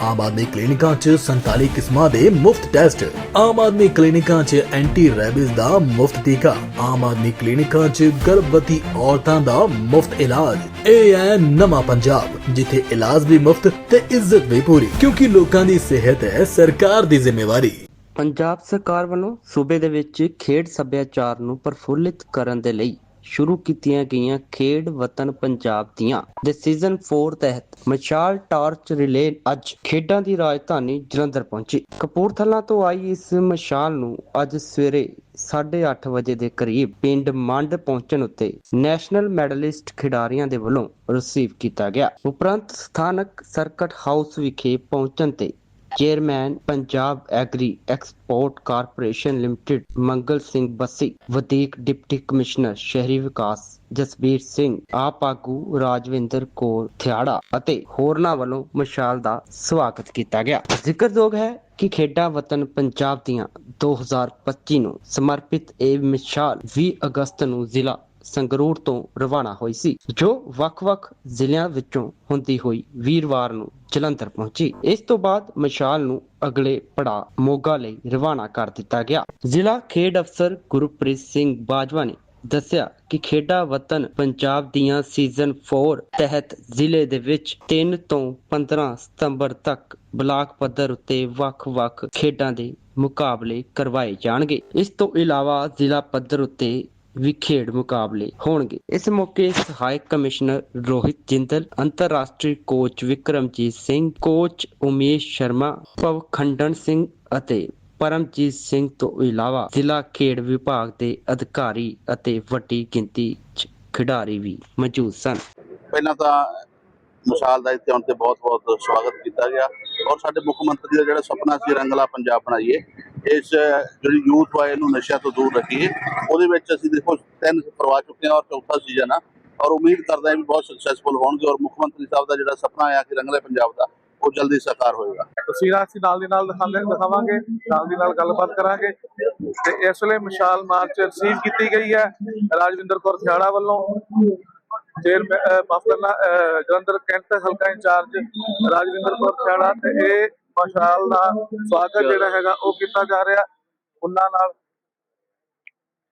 ਆਮ ਆਦਮੀ ਕਲੀਨਿਕਾਂ 'ਚ 47 ਕਿਸਮਾਂ ਦੇ ਮੁਫਤ ਟੈਸਟ। ਆਮ ਆਦਮੀ ਕਲੀਨਿਕਾਂ 'ਚ ਐਂਟੀ ਰੈਬਿਸ ਦਾ ਮੁਫਤ ਟੀਕਾ। ਆਮ ਆਦਮੀ ਕਲੀਨਿਕਾਂ 'ਚ ਗਰਭਵਤੀ ਔਰਤਾਂ ਦਾ ਮੁਫਤ ਇਲਾਜ। ਇਹ ਹੈ ਨਵਾਂ ਪੰਜਾਬ, ਜਿੱਥੇ ਇਲਾਜ ਵੀ ਮੁਫਤ ਤੇ ਇੱਜ਼ਤ ਵੀ ਪੂਰੀ। ਕਿਉਂਕਿ ਲੋਕਾਂ ਦੀ ਸਿਹਤ ਹੈ ਸਰਕਾਰ ਦੀ ਜ਼ਿੰਮੇਵਾਰੀ। ਪੰਜਾਬ ਸਰਕਾਰ ਵੱਲੋਂ ਸੂਬੇ ਦੇ ਵਿੱਚ ਖੇਡ ਸੱਭਿਆਚਾਰ ਨੂੰ ਪ੍ਰਫੁੱਲਿਤ ਕਰਨ ਦੇ ਲਈ ਸ਼ੁਰੂ ਕੀਤੀਆਂ ਗਈਆਂ ਖੇਡ ਵਤਨ ਪੰਜਾਬ ਦੀਆਂ। ਦੇ ਸੀਜ਼ਨ 4 ਤਹਿਤ ਮਸ਼ਾਲ ਟਾਰਚ ਰਿਲੇ ਅੱਜ ਖੇਡਾਂ ਦੀ ਰਾਜਧਾਨੀ ਜਲੰਧਰ ਪਹੁੰਚੀ। ਕਪੂਰਥਲਾ ਤੋਂ ਆਈ ਇਸ ਮਸ਼ਾਲ ਨੂੰ ਅੱਜ ਸਵੇਰੇ 8:30 ਵਜੇ ਦੇ ਕਰੀਬ ਪਿੰਡ ਮੰਡ ਪਹੁੰਚਣ ਉੱਤੇ ਨੈਸ਼ਨਲ ਮੈਡਲਿਸਟ ਖਿਡਾਰੀਆਂ ਦੇ ਵੱਲੋਂ ਰਿਸੀਵ ਕੀਤਾ ਗਿਆ। ਉਪਰੰਤ ਸਥਾਨਕ ਸਰਕਟ ਹਾਊਸ ਵਿਖੇ ਪਹੁੰਚਣ ਤੇ chairman Punjab agri export corporation limited Mangal Singh Bassi, ਵਧੀਕ ਡਿਪਟੀ ਕਮਿਸ਼ਨਰ ਸ਼ਹਿਰੀ ਵਿਕਾਸ ਜਸਬੀਰ ਸਿੰਘ, ਆਪ ਆਗੂ ਰਾਜਵਿੰਦਰ ਕੌਰ ਥਿਆੜਾ ਅਤੇ ਹੋਰਨਾਂ ਵੱਲੋਂ ਮਸ਼ਾਲ ਦਾ ਸਵਾਗਤ ਕੀਤਾ ਗਿਆ। ਜ਼ਿਕਰਯੋਗ ਹੈ ਕਿ ਖੇਡਾਂ ਵਤਨ ਪੰਜਾਬ ਦੀਆਂ 2025 ਨੂੰ ਸਮਰਪਿਤ ਇਹ ਮਿਸਾਲ 20 ਅਗਸਤ ਨੂੰ ਜ਼ਿਲ੍ਹਾ ਸੰਗਰੂਰ ਤੋਂ ਰਵਾਨਾ ਹੋਈ ਸੀ, ਜੋ ਵੱਖ-ਵੱਖ ਜ਼ਿਲ੍ਹਿਆਂ ਵਿੱਚੋਂ ਹੁੰਦੀ ਹੋਈ ਵੀਰਵਾਰ ਨੂੰ ਜਲੰਧਰ ਪਹੁੰਚੀ। ਇਸ ਤੋਂ ਬਾਅਦ ਮਸ਼ਾਲ ਨੂੰ ਅਗਲੇ ਪੜਾ ਮੋਗਾ ਲਈ ਰਵਾਨਾ ਕਰ ਦਿੱਤਾ ਗਿਆ। ਜ਼ਿਲ੍ਹਾ ਖੇਡ ਅਫਸਰ ਗੁਰਪ੍ਰੀਤ ਸਿੰਘ ਬਾਜਵਾ ਨੇ ਦੱਸਿਆ ਕਿ ਖੇਡਾਂ ਵਤਨ ਪੰਜਾਬ ਦੀਆਂ ਸੀਜ਼ਨ 4 ਤਹਿਤ ਜ਼ਿਲ੍ਹੇ ਦੇ ਵਿੱਚ 3 ਤੋਂ 15 ਸਤੰਬਰ ਤੱਕ ਬਲਾਕ ਪੱਧਰ ਉੱਤੇ ਵੱਖ-ਵੱਖ ਖੇਡਾਂ ਦੇ ਮੁਕਾਬਲੇ ਕਰਵਾਏ ਜਾਣਗੇ। ਇਸ ਤੋਂ ਇਲਾਵਾ ਜ਼ਿਲ੍ਹਾ ਪੱਧਰ ਉੱਤੇ ਵੀ ਖੇਡ ਮੁਕਾਬਲੇ ਹੋਣਗੇ। ਇਸ ਮੌਕੇ ਸਹਾਇਕ ਕਮਿਸ਼ਨਰ ਰੋਹਿਤ ਜਿੰਦਲ, ਅੰਤਰਰਾਸ਼ਟਰੀ ਕੋਚ ਵਿਕਰਮਜੀਤ ਸਿੰਘ, ਕੋਚ ਉਮੇਸ਼ ਸ਼ਰਮਾ ਪਵਖੰਡਨ ਸਿੰਘ ਅਤੇ ਪਰਮਜੀਤ ਸਿੰਘ ਤੋਂ ਇਲਾਵਾ ਜ਼ਿਲ੍ਹਾ ਖੇਡ ਵਿਭਾਗ ਦੇ ਅਧਿਕਾਰੀ ਅਤੇ ਵੱਡੀ ਗਿਣਤੀ 'ਚ ਖਿਡਾਰੀ ਵੀ ਮੌਜੂਦ ਸਨ। ਪਹਿਲਾਂ ਤਾਂ ਮਿਸਾਲ ਦਾ ਇੱਥੇ ਆਉਣ ਤੇ ਬਹੁਤ-ਬਹੁਤ ਸਵਾਗਤ ਕੀਤਾ ਗਿਆ। ਔਰ ਸਾਡੇ ਮੁੱਖ ਮੰਤਰੀ ਦਾ ਜਿਹੜਾ ਸੁਪਨਾ ਸੀ, ਰੰਗਲਾ ਪੰਜਾਬ ਬਣਾਈਏ। ਇਸ ਜਿਹੜੀ ਯੂਥ ਵਾਏ ਨੂੰ ਨਸ਼ਿਆਂ ਤੋਂ ਦੂਰ ਰੱਖੀਏ, ਉਹਦੇ ਵਿੱਚ ਅਸੀਂ ਦੇਖੋ ਤਿੰਨ ਕਰਵਾ ਚੁੱਕੇ ਹਾਂ ਔਰ ਚੌਥਾ ਸੀਜ਼ਨ ਆ। ਔਰ ਉਮੀਦ ਕਰਦੇ ਹਾਂ ਵੀ ਬਹੁਤ ਸਕਸੈਸਫੁਲ ਹੋਣਗੇ ਔਰ ਮੁੱਖ ਮੰਤਰੀ ਸਾਹਿਬ ਦਾ ਜਿਹੜਾ ਸੁਪਨਾ ਆ ਕਿ ਰੰਗਲੇ ਪੰਜਾਬ ਦਾ, ਉਹ ਜਲਦੀ ਸਾਕਾਰ ਹੋਏਗਾ। ਤਸਵੀਰਾਂ ਅਸੀਂ ਨਾਲ ਦੀ ਨਾਲ ਦਿਖਾਉਂਦੇ ਦਿਖਾਵਾਂਗੇ, ਨਾਲ ਦੀ ਨਾਲ ਗੱਲਬਾਤ ਕਰਾਂਗੇ। ਤੇ ਇਸ ਵੇਲੇ ਮਸ਼ਾਲ ਮਾਰਚ ਰਿਸੀਵ ਕੀਤੀ ਗਈ ਹੈ ਰਾਜਵਿੰਦਰ ਕੌਰ ਥਿਆੜਾ ਵੱਲੋਂ। ਚੇਅਰ ਮਾਫ ਕਰਨਾ ਜਲੰਧਰ ਕੈਂਟ ਹਲਕਾ ਇੰਚਾਰਜ ਰਾਜਵਿੰਦਰ ਕੌਰ ਥਿਆੜਾ ਤੇ ਇਹ ਮਸ਼ਾਲ ਦਾ ਸਵਾਗਤ ਜਿਹੜਾ ਹੈਗਾ ਉਹ ਕੀਤਾ ਜਾ ਰਿਹਾ। ਉਹਨਾਂ ਨਾਲ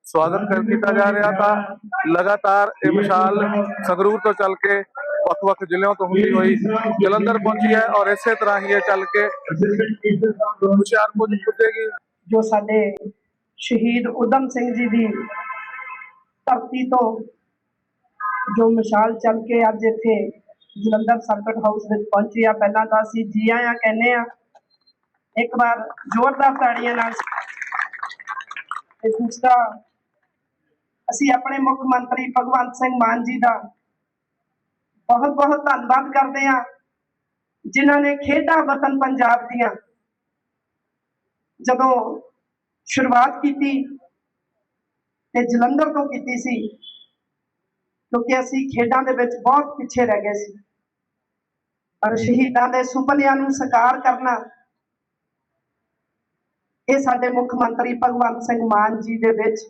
ਸਵਾਗਤ ਕਰ ਕੀਤਾ ਜਾ ਰਿਹਾ ਤਾਂ ਲਗਾਤਾਰ ਇਹ ਮਸ਼ਾਲ ਸੰਗਰੂਰ ਤੋਂ ਚੱਲ ਕੇ ਵੱਖ-ਵੱਖ ਜ਼ਿਲ੍ਹਿਆਂ ਤੋਂ ਹੁੰਦੀ ਹੋਈ ਜਲੰਧਰ ਪਹੁੰਚੀ ਹੈ ਔਰ ਇਸੇ ਤਰ੍ਹਾਂ ਹੀ ਇਹ ਚੱਲ ਕੇ ਹੁਸ਼ਿਆਰਪੁਰ ਪੁੱਜੇਗੀ। ਜੋ ਸਾਡੇ ਸ਼ਹੀਦ ਉਦਮ ਸਿੰਘ ਜੀ ਦੀ ਧਰਤੀ ਤੋਂ ਜੋ ਮਸ਼ਾਲ ਚੱਲ ਕੇ ਅੱਜ ਇੱਥੇ ਜਲੰਧਰ ਸਰਕਟ ਹਾਊਸ ਵਿੱਚ ਪਹੁੰਚੀ ਆ। ਪਹਿਲਾਂ ਤਾਂ ਅਸੀਂ ਜੀ ਆਇਆਂ ਕਹਿੰਦੇ ਆ। ਇੱਕ ਵਾਰ ਜ਼ੋਰਦਾਰ ਤਾੜੀਆਂ ਨਾਲ ਤੇ ਦੂਸਰਾ ਅਸੀਂ ਆਪਣੇ ਮੁੱਖ ਮੰਤਰੀ ਭਗਵੰਤ ਸਿੰਘ ਮਾਨ ਜੀ ਦਾ ਬਹੁਤ ਬਹੁਤ ਧੰਨਵਾਦ ਕਰਦੇ ਆ, ਜਿਨ੍ਹਾਂ ਨੇ ਖੇਡਾਂ ਵਤਨ ਪੰਜਾਬ ਦੀਆਂ ਜਦੋਂ ਸ਼ੁਰੂਆਤ ਕੀਤੀ ਤੇ ਜਲੰਧਰ ਤੋਂ ਕੀਤੀ ਸੀ, ਕਿਉਂਕਿ ਅਸੀਂ ਖੇਡਾਂ ਦੇ ਵਿੱਚ ਬਹੁਤ ਪਿੱਛੇ ਰਹਿ ਗਏ ਸੀ। ਪਰ ਸ਼ਹੀਦਾਂ ਦੇ ਸੁਪਨਿਆਂ ਨੂੰ ਸਾਕਾਰ ਕਰਨਾ ਇਹ ਸਾਡੇ ਮੁੱਖ ਮੰਤਰੀ ਭਗਵੰਤ ਸਿੰਘ ਮਾਨ ਜੀ ਦੇ ਵਿੱਚ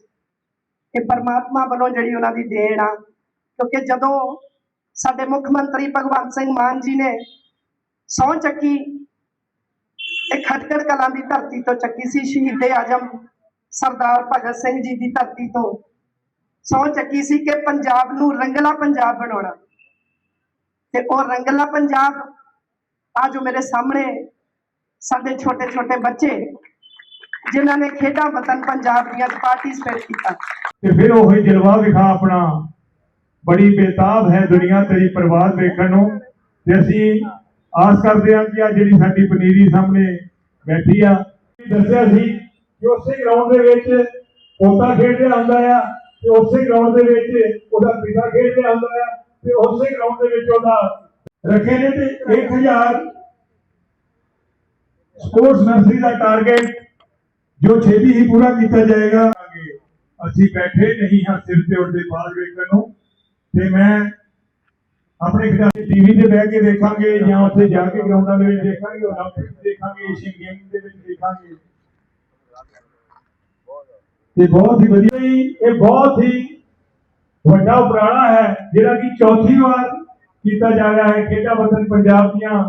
ਇਹ ਪਰਮਾਤਮਾ ਵੱਲੋਂ ਜਿਹੜੀ ਉਹਨਾਂ ਦੀ ਦੇਣ ਆ ਕਿਉਂਕਿ ਜਦੋਂ ਸਾਡੇ ਮੁੱਖ ਮੰਤਰੀ ਭਗਵੰਤ ਸਿੰਘ ਮਾਨ ਜੀ ਨੇ ਸਹੁੰ ਚੱਕੀ ਇਹ ਖਟਕੜ ਕਲਾਂ ਦੀ ਧਰਤੀ ਤੋਂ ਚੱਕੀ ਸੀ ਸ਼ਹੀਦੇ ਆਜਮ ਸਰਦਾਰ ਭਗਤ ਸਿੰਘ ਜੀ ਦੀ ਧਰਤੀ ਤੋਂ ਸਹੁੰ ਚੱਕੀ ਸੀ ਕਿ ਪੰਜਾਬ ਨੂੰ ਰੰਗਲਾ ਪੰਜਾਬ ਬਣਾਉਣਾ। ਤੇ ਉਹ ਰੰਗਲਾ ਪੰਜਾਬ ਆ ਜੋ ਮੇਰੇ ਸਾਹਮਣੇ ਸਾਡੇ ਛੋਟੇ ਛੋਟੇ ਬੱਚੇ, ਜਿਨ੍ਹਾਂ ਨੇ ਖੇਡਾਂ ਵਤਨ ਪੰਜਾਬ ਦੀਆਂ ਪਾਰਟਿਸਿਪੇਟ ਕੀਤਾ। ਤੇ ਫਿਰ ਉਹ ਹੀ ਜਲਵਾ ਵਿਖਾ ਆਪਣਾ ਬੜੀ ਬੇਤਾਬ ਹੈ ਦੁਨੀਆ ਤੇਰੀ ਪਰਵਾਜ਼ ਵੇਖਣ ਨੂੰ। ਤੇ ਅਸੀਂ ਆਸ ਕਰਦੇ ਹਾਂ ਕਿ ਆ ਜਿਹੜੀ ਸਾਡੀ ਪਨੀਰੀ ਸਾਹਮਣੇ ਬੈਠੀ ਆ, ਦੱਸਿਆ ਸੀ ਕਿ ਉਸੇ ਗਰਾਊਂਡ ਦੇ ਵਿੱਚ ਪੋਤਾ ਖੇਡ ਰਿਹਾ ਹੁੰਦਾ ਆ, ਤੇ ਉਸੇ ਗਰਾਊਂਡ ਦੇ ਵਿੱਚ ਉਹਦਾ ਪਿਤਾ ਖੇਡ ਰਿਹਾ ਹੁੰਦਾ ਆ। ਤੇ ਉਸੇ ਗਰਾਊਂਡ ਦੇ ਵਿੱਚ ਉਹਦਾ ਰੱਖੇ ਨੇ ਤੇ 1000 ਸਪੋਰਟਸ ਨਰਸਰੀ ਦਾ ਟਾਰਗੇਟ ਜੋ ਛੇਤੀ ਹੀ ਪੂਰਾ ਕੀਤਾ ਜਾਏਗਾ ਅਸੀਂ ਬੈਠੇ ਨਹੀਂ ਹਾਂ ਸਿਰ ਤੇ ਉੱਡਦੇ ਬਾਜ਼ ਵੇਖਣ ਨੂੰ ਤੇ ਮੈਂ ਆਪਣੇ ਖਿਡਾਰੀ ਟੀਵੀ ਤੇ ਬਹਿ ਕੇ ਦੇਖਾਂਗੇ ਜਾਂ ਉੱਥੇ ਜਾ ਕੇ ਗਰਾਊਂਡਾਂ ਦੇ ਵਿੱਚ ਦੇਖਾਂਗੇ 올림픽 ਦੇਖਾਂਗੇ ਏਸ਼ੀਅਨ ਗੇਮ ਦੇ ਵਿੱਚ ਦੇਖਾਂਗੇ ਤੇ ਬਹੁਤ ਹੀ ਵਧੀਆ ਜੀ ਇਹ ਬਹੁਤ ਹੀ ਵੱਡਾ ਉਪਰਾਲਾ ਹੈ, ਜਿਹੜਾ ਕਿ ਚੌਥੀ ਵਾਰ ਕੀਤਾ ਜਾ ਰਿਹਾ ਹੈ ਖੇਡਾਂ ਵਤਨ ਪੰਜਾਬ ਦੀਆਂ।